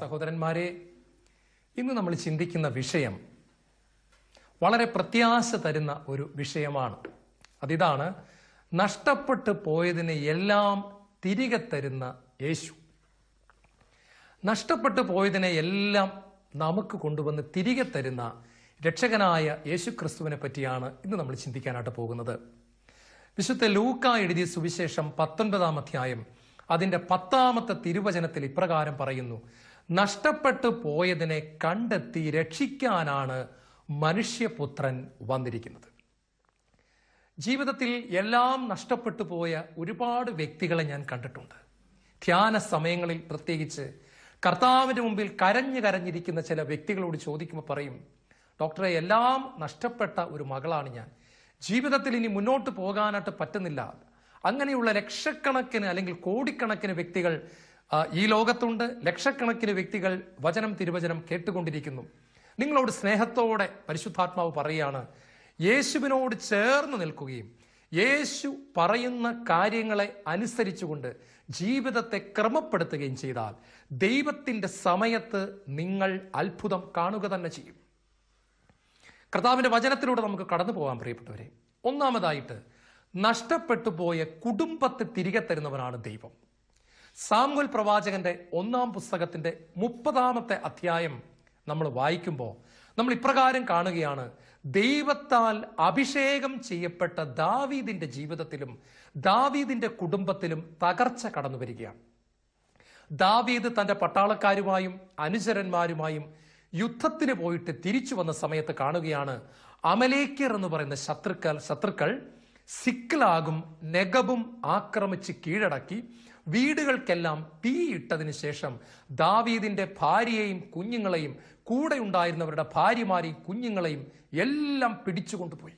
സഹോദരന്മാരെ ഇന്ന് നമ്മൾ ചിന്തിക്കുന്ന വിഷയം വളരെ പ്രത്യാശ തരുന്ന ഒരു വിഷയമാണ്. അതിതാണ് നഷ്ടപ്പെട്ടു പോയതിനെ എല്ലാം തിരികെ തരുന്ന യേശു. നഷ്ടപ്പെട്ടു പോയതിനെ എല്ലാം നമുക്ക് കൊണ്ടുവന്ന് തിരികെ തരുന്ന രക്ഷകനായ യേശു ക്രിസ്തുവിനെ പറ്റിയാണ് ഇന്ന് നമ്മൾ ചിന്തിക്കാനായിട്ട് പോകുന്നത്. വിശുദ്ധ ലൂക്ക എഴുതിയ സുവിശേഷം പത്തൊൻപതാം അധ്യായം അതിന്റെ പത്താമത്തെ തിരുവചനത്തിൽ ഇപ്രകാരം പറയുന്നു. നഷ്ടപ്പെട്ടു പോയതിനെ കണ്ടെത്തി രക്ഷിക്കാനാണ് മനുഷ്യപുത്രൻ വന്നിരിക്കുന്നത്. ജീവിതത്തിൽ എല്ലാം നഷ്ടപ്പെട്ടു പോയ ഒരുപാട് വ്യക്തികളെ ഞാൻ കണ്ടിട്ടുണ്ട്. ധ്യാന സമയങ്ങളിൽ പ്രത്യേകിച്ച് കർത്താവിന്റെ മുമ്പിൽ കരഞ്ഞു കരഞ്ഞിരിക്കുന്ന ചില വ്യക്തികളോട് ചോദിക്കുമ്പോൾ പറയും ഡോക്ടറെ എല്ലാം നഷ്ടപ്പെട്ട ഒരു മകളാണ് ഞാൻ. ജീവിതത്തിൽ ഇനി മുന്നോട്ട് പോകാനായിട്ട് പറ്റുന്നില്ല. അങ്ങനെയുള്ള ലക്ഷക്കണക്കിന് അല്ലെങ്കിൽ കോടിക്കണക്കിന് വ്യക്തികൾ ഈ ലോകത്തുണ്ട് ലക്ഷക്കണക്കിന് വ്യക്തികൾ വചനം തിരുവചനം കേട്ടുകൊണ്ടിരിക്കുന്നു. നിങ്ങളോട് സ്നേഹത്തോടെ പരിശുദ്ധാത്മാവ് പറയുകയാണ് യേശുവിനോട് ചേർന്ന് നിൽക്കുകയും യേശു പറയുന്ന കാര്യങ്ങളെ അനുസരിച്ചുകൊണ്ട് ജീവിതത്തെ ക്രമപ്പെടുത്തുകയും ചെയ്താൽ ദൈവത്തിന്റെ സമയത്ത് നിങ്ങൾ അത്ഭുതം കാണുക തന്നെ ചെയ്യും. കർത്താവിന്റെ വചനത്തിലൂടെ നമുക്ക് കടന്നു പോകാൻ പ്രിയപ്പെട്ടവരെ. ഒന്നാമതായിട്ട് നഷ്ടപ്പെട്ടു പോയ കുടുംബത്തെ തിരികെ തരുന്നവനാണ് ദൈവം. സാമുൽ പ്രവാചകന്റെ ഒന്നാം പുസ്തകത്തിന്റെ മുപ്പതാമത്തെ അധ്യായം നമ്മൾ വായിക്കുമ്പോൾ നമ്മൾ ഇപ്രകാരം കാണുകയാണ്. ദൈവത്താൽ അഭിഷേകം ചെയ്യപ്പെട്ട ദാവീദിന്റെ ജീവിതത്തിലും ദാവീദിന്റെ കുടുംബത്തിലും തകർച്ച കടന്നു വരികയാണ്. ദാവീദ് തന്റെ പട്ടാളക്കാരുമായും അനുചരന്മാരുമായും യുദ്ധത്തിന് പോയിട്ട് തിരിച്ചു വന്ന സമയത്ത് കാണുകയാണ് അമലേക്കർ എന്ന് പറയുന്ന ശത്രുക്കൾ ശത്രുക്കൾ സിക്കിലാകും നെഗബും ആക്രമിച്ച് കീഴടക്കി വീടുകൾക്കെല്ലാം തീയിട്ടതിന് ശേഷം ദാവീദിന്റെ ഭാര്യയെയും കുഞ്ഞുങ്ങളെയും കൂടെ ഉണ്ടായിരുന്നവരുടെ ഭാര്യമാരെയും കുഞ്ഞുങ്ങളെയും എല്ലാം പിടിച്ചുകൊണ്ടുപോയി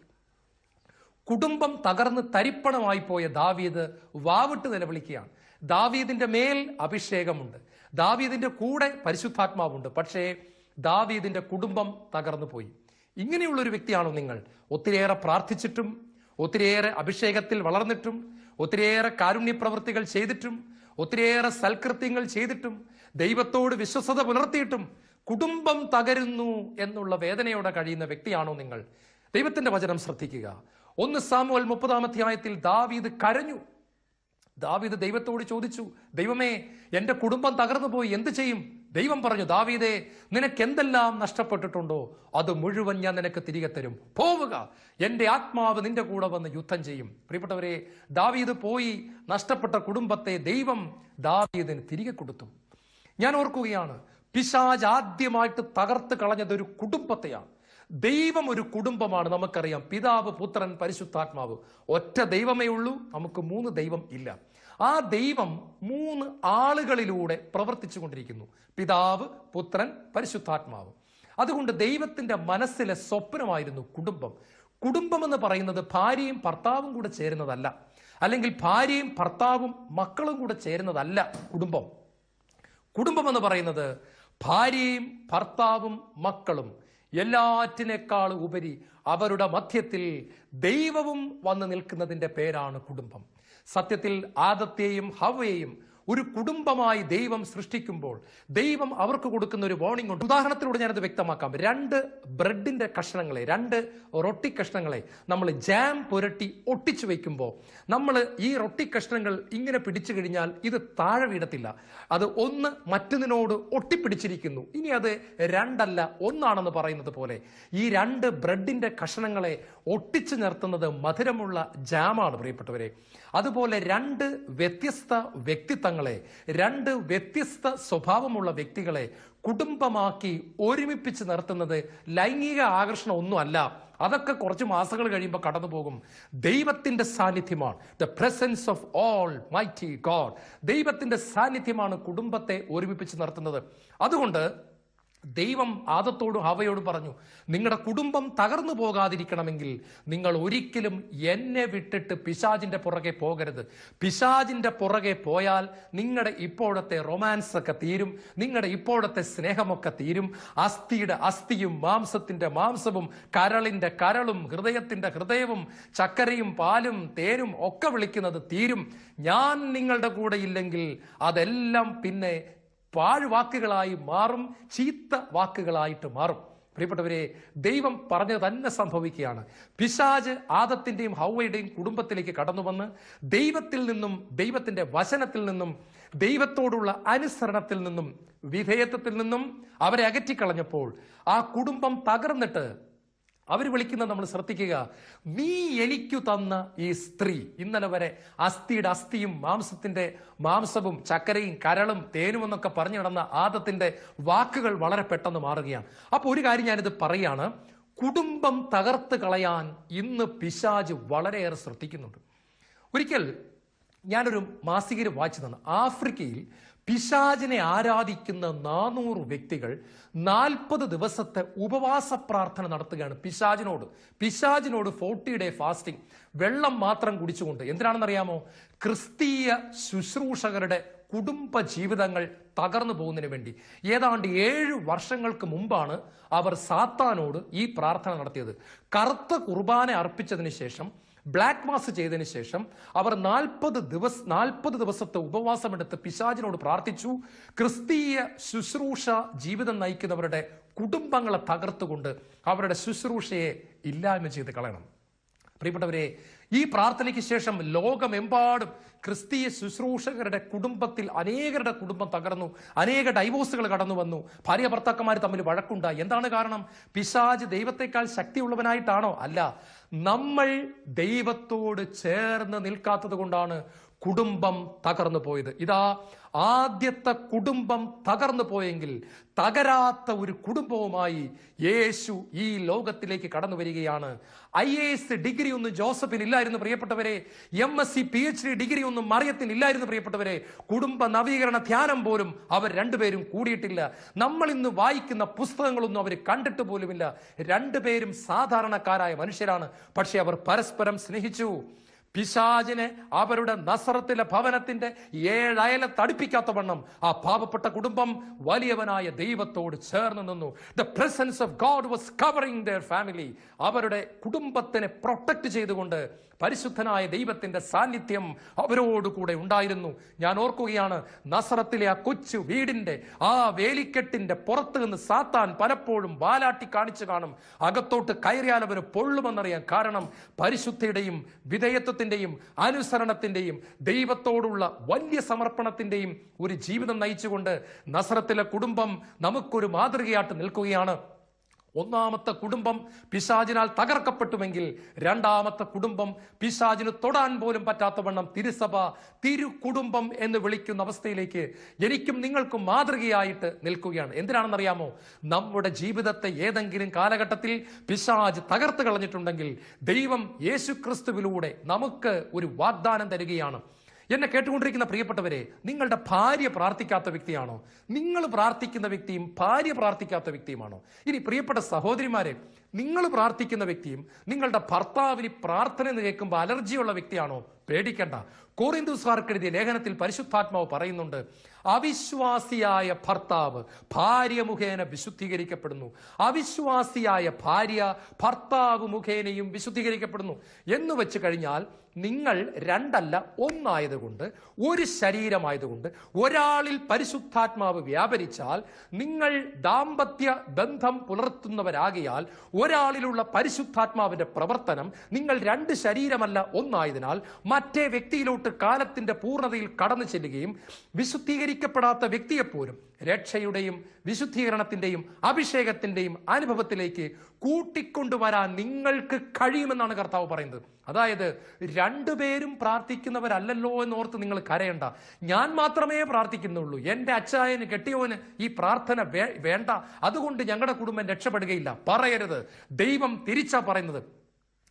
കുടുംബം തകർന്ന് തരിപ്പണമായി പോയ ദാവീദ് വാവിട്ട് നിലവിളിക്കുകയാണ്. ദാവീദിന്റെ മേൽ അഭിഷേകമുണ്ട്. ദാവീദിന്റെ കൂടെ പരിശുദ്ധാത്മാവുണ്ട്. പക്ഷേ ദാവീദിന്റെ കുടുംബം തകർന്നു പോയി. ഇങ്ങനെയുള്ള ഒരു വ്യക്തിയാണോ നിങ്ങൾ? ഒത്തിരിയേറെ പ്രാർത്ഥിച്ചിട്ടും ഒത്തിരിയേറെ അഭിഷേകത്തിൽ വളർന്നിട്ടും ഒത്തിരിയേറെ കാരുണ്യ പ്രവൃത്തികൾ ചെയ്തിട്ടും ഒത്തിരിയേറെ സൽകൃത്യങ്ങൾ ചെയ്തിട്ടും ദൈവത്തോട് വിശ്വസത പുലർത്തിയിട്ടും കുടുംബം തകരുന്നു എന്നുള്ള വേദനയോടെ കഴിയുന്ന വ്യക്തിയാണോ നിങ്ങൾ? ദൈവത്തിന്റെ വചനം ശ്രദ്ധിക്കുക. ഒന്ന് സാമുവൽ മുപ്പതാം അധ്യായത്തിൽ ദാവീദ് കരഞ്ഞു. ദാവീദ് ദൈവത്തോട് ചോദിച്ചു ദൈവമേ എന്റെ കുടുംബം തകർന്നു പോയി എന്ത് ചെയ്യും? ദൈവം പറഞ്ഞു ദാവീദേ നിനക്ക് എന്തെല്ലാം നഷ്ടപ്പെട്ടിട്ടുണ്ടോ? അത് മുഴുവൻ ഞാൻ നിനക്ക് തിരികെ തരും. പോവുക. എന്റെ ആത്മാവ് നിന്റെ കൂടെ വന്ന് യുദ്ധം ചെയ്യും. പ്രിയപ്പെട്ടവരെ ദാവീദ് പോയി നഷ്ടപ്പെട്ട കുടുംബത്തെ ദൈവം ദാവീദിന് തിരികെ കൊടുത്തു. ഞാൻ ഓർക്കുകയാണ് പിശാജ് ആദ്യമായിട്ട് തകർത്ത് കളഞ്ഞത് ഒരു കുടുംബത്തെയാണ്. ദൈവം ഒരു കുടുംബമാണ് നമുക്കറിയാം. പിതാവ് പുത്രൻ പരിശുദ്ധാത്മാവ്. ഒറ്റ ദൈവമേ ഉള്ളൂ നമുക്ക് മൂന്ന് ദൈവം ഇല്ല. ആ ദൈവം മൂന്ന് ആളുകളിലൂടെ പ്രവർത്തിച്ചു കൊണ്ടിരിക്കുന്നു പിതാവ് പുത്രൻ പരിശുദ്ധാത്മാവ്. അതുകൊണ്ട് ദൈവത്തിന്റെ മനസ്സിലെ സ്വപ്നമായിരുന്നു കുടുംബം. കുടുംബം എന്ന് പറയുന്നത് ഭാര്യയും ഭർത്താവും കൂടെ ചേരുന്നതല്ല. അല്ലെങ്കിൽ ഭാര്യയും ഭർത്താവും മക്കളും കൂടെ ചേരുന്നതല്ല കുടുംബം. കുടുംബം എന്ന് പറയുന്നത് ഭാര്യയും ഭർത്താവും മക്കളും എല്ലാറ്റിനേക്കാൾ ഉപരി അവരുടെ മധ്യത്തിൽ ദൈവവും വന്നു നിൽക്കുന്നതിന്റെ പേരാണ് കുടുംബം. സത്യത്തിൽ ആദത്തെയും ഹവയെയും ഒരു കുടുംബമായി ദൈവം സൃഷ്ടിക്കുമ്പോൾ ദൈവം അവർക്ക് കൊടുക്കുന്ന ഒരു വാർണിംഗ് ഉണ്ട്. ഉദാഹരണത്തിലൂടെ ഞാനത് വ്യക്തമാക്കാം. രണ്ട് ബ്രെഡിന്റെ കഷ്ണങ്ങളെ രണ്ട് റൊട്ടി കഷ്ണങ്ങളെ നമ്മൾ ജാം പുരട്ടി ഒട്ടിച്ചു വെക്കുമ്പോൾ നമ്മൾ ഈ റൊട്ടി കഷ്ണങ്ങൾ ഇങ്ങനെ പിടിച്ചു കഴിഞ്ഞാൽ ഇത് താഴെ വീടത്തില്ല അത് ഒന്ന് മറ്റൊന്നിനോട് ഒട്ടിപ്പിടിച്ചിരിക്കുന്നു. ഇനി അത് രണ്ടല്ല ഒന്നാണെന്ന് പറയുന്നത് പോലെ ഈ രണ്ട് ബ്രെഡിന്റെ കഷ്ണങ്ങളെ ഒട്ടിച്ചു നിർത്തുന്നത് മധുരമുള്ള ജാമാണ് പ്രിയപ്പെട്ടവരെ. അതുപോലെ രണ്ട് വ്യത്യസ്ത വ്യക്തിത്വങ്ങളെ രണ്ട് വ്യത്യസ്ത സ്വഭാവമുള്ള വ്യക്തികളെ കുടുംബമാക്കി ഒരുമിപ്പിച്ച് നിർത്തുന്നത് ലൈംഗിക ആകർഷണം ഒന്നുമല്ല അതൊക്കെ കുറച്ച് മാസങ്ങൾ കഴിയുമ്പോൾ കടന്നു പോകും. ദൈവത്തിന്റെ സാന്നിധ്യമാണ്. The presence of almighty God ദൈവത്തിന്റെ സാന്നിധ്യമാണ് കുടുംബത്തെ ഒരുമിപ്പിച്ച് നിർത്തുന്നത്. അതുകൊണ്ട് ദൈവം ആദത്തോടും ഹവയോടും പറഞ്ഞു നിങ്ങളുടെ കുടുംബം തകർന്നു പോകാതിരിക്കണമെങ്കിൽ നിങ്ങൾ ഒരിക്കലും എന്നെ വിട്ടിട്ട് പിശാജിന്റെ പുറകെ പോകരുത്. പിശാജിന്റെ പുറകെ പോയാൽ നിങ്ങളുടെ ഇപ്പോഴത്തെ റൊമാൻസ് ഒക്കെ തീരും നിങ്ങളുടെ ഇപ്പോഴത്തെ സ്നേഹമൊക്കെ തീരും. അസ്ഥിയുടെ അസ്ഥിയും മാംസത്തിന്റെ മാംസവും കരളിന്റെ കരളും ഹൃദയത്തിന്റെ ഹൃദയവും ചക്കരയും പാലും തേനും ഒക്കെ വിളിക്കുന്നത് തീരും. ഞാൻ നിങ്ങളുടെ കൂടെ ഇല്ലെങ്കിൽ അതെല്ലാം പിന്നെ പാഴ്വാക്കുകളായി മാറും ചീത്ത വാക്കുകളായിട്ട് മാറും. പ്രിയപ്പെട്ടവരെ ദൈവം പറഞ്ഞത് തന്നെ സംഭവിക്കുകയാണ്. പിശാജ് ആദത്തിന്റെയും ഹൗവയുടെയും കുടുംബത്തിലേക്ക് കടന്നു വന്ന് ദൈവത്തിൽ നിന്നും ദൈവത്തിന്റെ വചനത്തിൽ നിന്നും ദൈവത്തോടുള്ള അനുസരണത്തിൽ നിന്നും വിധേയത്വത്തിൽ നിന്നും അവരെ അകറ്റിക്കളഞ്ഞപ്പോൾ ആ കുടുംബം തകർന്നിട്ട് അവർ വിളിക്കുന്നത് നമ്മൾ ശ്രദ്ധിക്കുക. നീ എനിക്കു തന്ന ഈ സ്ത്രീ ഇന്നലെ വരെ അസ്ഥിയുടെ അസ്ഥിയും മാംസത്തിന്റെ മാംസവും ചക്കരയും കരളും തേനും എന്നൊക്കെ പറഞ്ഞു നടന്ന ആദത്തിന്റെ വാക്കുകൾ വളരെ പെട്ടെന്ന് മാറുകയാണ്. അപ്പൊ ഒരു കാര്യം ഞാനിത് പറയാണ്. കുടുംബം തകർത്ത് കളയാൻ ഇന്ന് പിശാജ് വളരെയേറെ ശ്രദ്ധിക്കുന്നുണ്ട്. ഒരിക്കൽ ഞാനൊരു മാസികയിൽ വായിച്ചു തന്നു ആഫ്രിക്കയിൽ പിശാചിനെ ആരാധിക്കുന്ന നാനൂറ് വ്യക്തികൾ നാൽപ്പത് ദിവസത്തെ ഉപവാസ പ്രാർത്ഥന നടത്തുകയാണ് പിശാചിനോട്. പിശാചിനോട് ഫോർട്ടി ഡേ ഫാസ്റ്റിംഗ് വെള്ളം മാത്രം കുടിച്ചുകൊണ്ട്. എന്തിനാണെന്നറിയാമോ? ക്രിസ്തീയ ശുശ്രൂഷകരുടെ കുടുംബ ജീവിതങ്ങൾ തകർന്നു പോകുന്നതിന് വേണ്ടി. ഏതാണ്ട് ഏഴ് വർഷങ്ങൾക്ക് മുമ്പാണ് അവർ സാത്താനോട് ഈ പ്രാർത്ഥന നടത്തിയത്. കറുത്ത കുർബാന അർപ്പിച്ചതിന് ശേഷം ബ്ലാക്ക് മാസ് ചെയ്തതിന് ശേഷം അവർ നാൽപ്പത് ദിവസ നാൽപ്പത് ദിവസത്തെ ഉപവാസമെടുത്ത് പിശാചിനോട് പ്രാർത്ഥിച്ചു. ക്രിസ്തീയ ശുശ്രൂഷ ജീവിതം നയിക്കുന്നവരുടെ കുടുംബങ്ങളെ തകർത്തുകൊണ്ട് അവരുടെ ശുശ്രൂഷയെ ഇല്ലായ്മ ചെയ്ത് കളയണം. പ്രിയപ്പെട്ടവരെ ഈ പ്രാർത്ഥനയ്ക്ക് ശേഷം ലോകമെമ്പാടും ക്രിസ്തീയ ശുശ്രൂഷകരുടെ കുടുംബത്തിൽ അനേകരുടെ കുടുംബം തകർന്നു. അനേക ഡൈവോഴ്സുകൾ കടന്നു വന്നു. ഭാര്യ ഭർത്താക്കന്മാർ തമ്മിൽ വഴക്കുണ്ടായി. എന്താണ് കാരണം? പിശാജ് ദൈവത്തെക്കാൾ ശക്തിയുള്ളവനായിട്ടാണോ? അല്ല. നമ്മൾ ദൈവത്തോട് ചേർന്ന് നിൽക്കാത്തത് കൊണ്ടാണ് കുടുംബം തകർന്നു പോയത്. ഇതാ ആദ്യത്തെ കുടുംബം തകർന്നു പോയെങ്കിൽ തകരാത്ത ഒരു കുടുംബവുമായി യേശു ഈ ലോകത്തിലേക്ക് കടന്നു വരികയാണ്. ഐ എ എസ് ഡിഗ്രി ഒന്നും ജോസഫിന് ഇല്ലായിരുന്നു പ്രിയപ്പെട്ടവരെ. M S C P H D degree ഒന്നും മറിയത്തിന് ഇല്ലായിരുന്നു പ്രിയപ്പെട്ടവരെ. കുടുംബ നവീകരണ ധ്യാനം പോലും അവർ രണ്ടുപേരും കൂടിയിട്ടില്ല. നമ്മൾ ഇന്ന് വായിക്കുന്ന പുസ്തകങ്ങളൊന്നും അവർ കണ്ടിട്ട് പോലുമില്ല. രണ്ടുപേരും സാധാരണക്കാരായ മനുഷ്യരാണ്. പക്ഷെ അവർ പരസ്പരം സ്നേഹിച്ചു. പിശാചിനെ അവരുടെ നസറത്തിലെ ഭവനത്തിന്റെ ഏഴയല തടിപ്പിക്കാത്ത വണ്ണം ആ പാവപ്പെട്ട കുടുംബം വലിയവനായ ദൈവത്തോട് ചേർന്ന് നിന്നു. The presence of God was covering their family അവരുടെ കുടുംബത്തിനെ പ്രൊട്ടക്ട് ചെയ്തുകൊണ്ട് പരിശുദ്ധനായ ദൈവത്തിന്റെ സാന്നിധ്യം അവരോട് കൂടെ ഉണ്ടായിരുന്നു. ഞാൻ ഓർക്കുകയാണ് നസറത്തിലെ ആ കൊച്ചു വീടിന്റെ ആ വേലിക്കെട്ടിന്റെ പുറത്ത് നിന്ന് സാത്താൻ പലപ്പോഴും വാലാട്ടി കാണിച്ചു കാണും. അകത്തോട്ട് കയറിയാൽ അവന് പൊള്ളുമെന്നറിയാൻ കാരണം പരിശുദ്ധിയുടെയും വിധേയത്വത്തിന്റെയും അനുസരണത്തിന്റെയും ദൈവത്തോടുള്ള വലിയ സമർപ്പണത്തിന്റെയും ഒരു ജീവിതം നയിച്ചുകൊണ്ട് നസറത്തിലെ കുടുംബം നമുക്കൊരു മാതൃകയായിട്ട് നിൽക്കുകയാണ്. ഒന്നാമത്തെ കുടുംബം പിശാചിനാൽ തകർക്കപ്പെട്ടുമെങ്കിൽ രണ്ടാമത്തെ കുടുംബം പിശാചിന് തൊടാൻ പോലും പറ്റാത്തവണ്ണം തിരുസഭ തിരു കുടുംബം എന്ന് വിളിക്കുന്ന അവസ്ഥയിലേക്ക് എനിക്കും നിങ്ങൾക്കും മാതൃകയായിട്ട് നിൽക്കുകയാണ്. എന്തിനാണെന്നറിയാമോ? നമ്മുടെ ജീവിതത്തെ ഏതെങ്കിലും കാലഘട്ടത്തിൽ പിശാജ് തകർത്ത് കളഞ്ഞിട്ടുണ്ടെങ്കിൽ ദൈവം യേശുക്രിസ്തുവിലൂടെ നമുക്ക് ഒരു വാഗ്ദാനം തരികയാണ്. എന്നെ കേട്ടുകൊണ്ടിരിക്കുന്ന പ്രിയപ്പെട്ടവരെ നിങ്ങളുടെ ഭാര്യ പ്രാർത്ഥിക്കാത്ത വ്യക്തിയാണോ? നിങ്ങൾ പ്രാർത്ഥിക്കുന്ന വ്യക്തിയും ഭാര്യ പ്രാർത്ഥിക്കാത്ത വ്യക്തിയുമാണോ? ഇനി പ്രിയപ്പെട്ട സഹോദരിമാരെ നിങ്ങൾ പ്രാർത്ഥിക്കുന്ന വ്യക്തിയും നിങ്ങളുടെ ഭർത്താവിന് പ്രാർത്ഥന കേൾക്കുമ്പോൾ അലർജിയുള്ള വ്യക്തിയാണോ? പേടിക്കണ്ട. കോറിന്ദുസാർക്ക് എഴുതിയ ലേഖനത്തിൽ പരിശുദ്ധാത്മാവ് പറയുന്നുണ്ട് അവിശ്വാസിയായ ഭർത്താവ് ഭാര്യ മുഖേന വിശുദ്ധീകരിക്കപ്പെടുന്നു. അവിശ്വാസിയായ ഭാര്യ ഭർത്താവ് മുഖേനയും വിശുദ്ധീകരിക്കപ്പെടുന്നു. എന്ന് വെച്ച് കഴിഞ്ഞാൽ നിങ്ങൾ രണ്ടല്ല ഒന്നായതുകൊണ്ട് ഒരു ശരീരമായതുകൊണ്ട് ഒരാളിൽ പരിശുദ്ധാത്മാവ് വ്യാപരിച്ചാൽ നിങ്ങൾ ദാമ്പത്യ ബന്ധം പുലർത്തുന്നവരാകിയാൽ ഒരാളിലുള്ള പരിശുദ്ധാത്മാവിന്റെ പ്രവർത്തനം നിങ്ങൾ രണ്ട് ശരീരമല്ല ഒന്നായതിനാൽ മറ്റേ വ്യക്തിയിലോട്ട് കാലത്തിന്റെ പൂർണതയിൽ കടന്നു ചെല്ലുകയും വിശുദ്ധീകരിക്കപ്പെടാത്ത വ്യക്തിയെപ്പോലും രക്ഷയുടെയും വിശുദ്ധീകരണത്തിന്റെയും അഭിഷേകത്തിന്റെയും അനുഭവത്തിലേക്ക് കൂട്ടിക്കൊണ്ടുവരാൻ നിങ്ങൾക്ക് കഴിയുമെന്നാണ് കർത്താവ് പറയുന്നത്. അതായത് രണ്ടുപേരും പ്രാർത്ഥിക്കുന്നവരല്ലല്ലോ എന്നോർത്ത് നിങ്ങൾ കരയണ്ട. ഞാൻ മാത്രമേ പ്രാർത്ഥിക്കുന്നുള്ളൂ. എന്റെ അച്ചായന് കെട്ടിയവന് ഈ പ്രാർത്ഥന വേണ്ട. അതുകൊണ്ട് ഞങ്ങളുടെ കുടുംബം രക്ഷപ്പെടുകയില്ല. പറയരുത്. ദൈവം തിരിച്ചാ പറയുന്നത്.